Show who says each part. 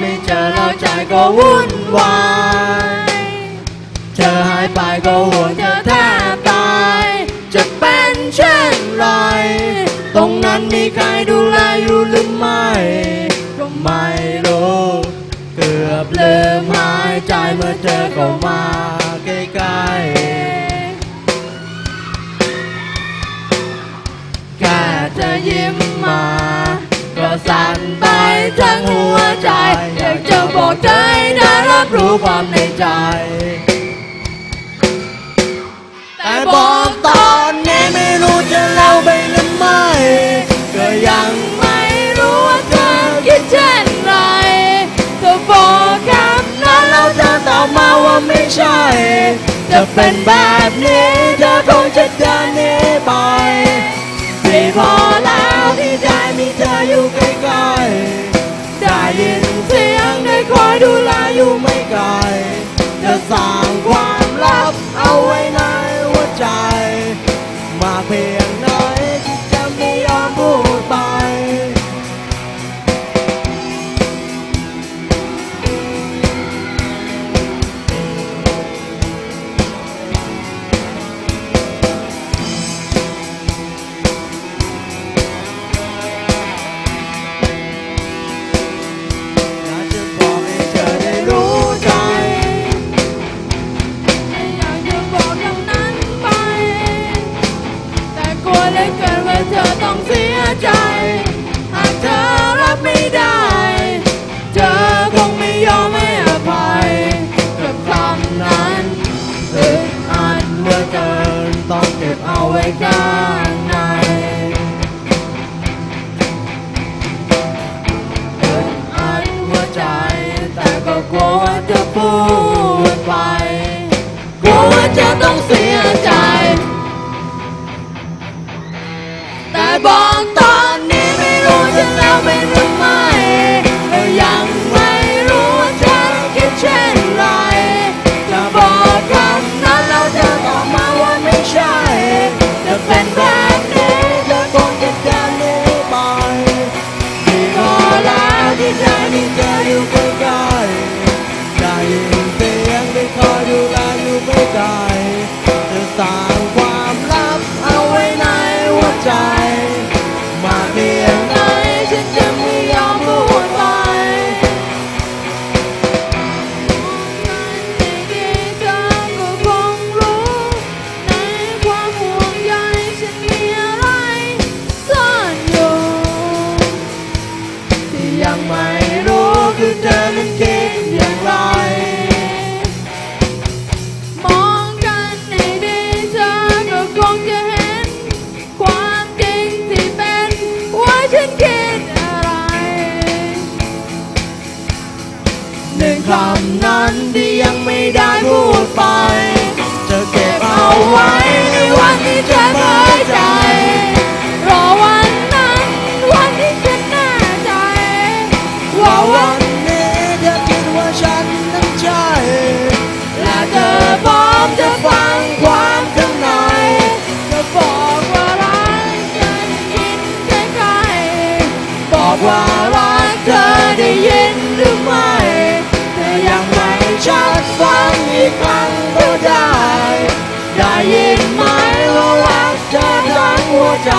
Speaker 1: ไม่เจอแล้วใจก็วุ่นวายเธอหายไปก็ห่วงเธอแทบตาย จะเป็นเช่นไร ตรงนั้นมีใครดูแลอยู่หรือไม่ ก็ไม่รู้เกือบลืมหายใจเมื่อเธอเข้ามาใกล้ๆแค่เธอยิ้มมา ก็สั่นไป ทั้งหัวใจ อยากจะบอกให้ได้รับรู้ความในใจ แต่บอกตอนนี้ไม่รู้จะเล่าไปหรือไม่ก็ยังไม่รู้ว่าเธอคิดเช่นไรเธอบอกคำนั้นแล้วเธอตอบมาว่าไม่ใช่ จะเป็นแบบนี้เธอ เหลือเกินต้องเก็บเอา
Speaker 2: ไว้ด้านใน
Speaker 1: เกิดอัดหัวใจ แต่ก็กลัวว่าจะพูดไป กลัวว่าจะต้องเสียใจ แต่บอก หั หนึ่งคำนั้นที่ยังไม่ได้พูดไป จะเก็บเอาไว้ในวันที่เธอเผยใจ ชั
Speaker 2: กฟังอีกครั้งก็ได้
Speaker 1: ได้ยินไหมเรารักเธอทั้งหัวใจ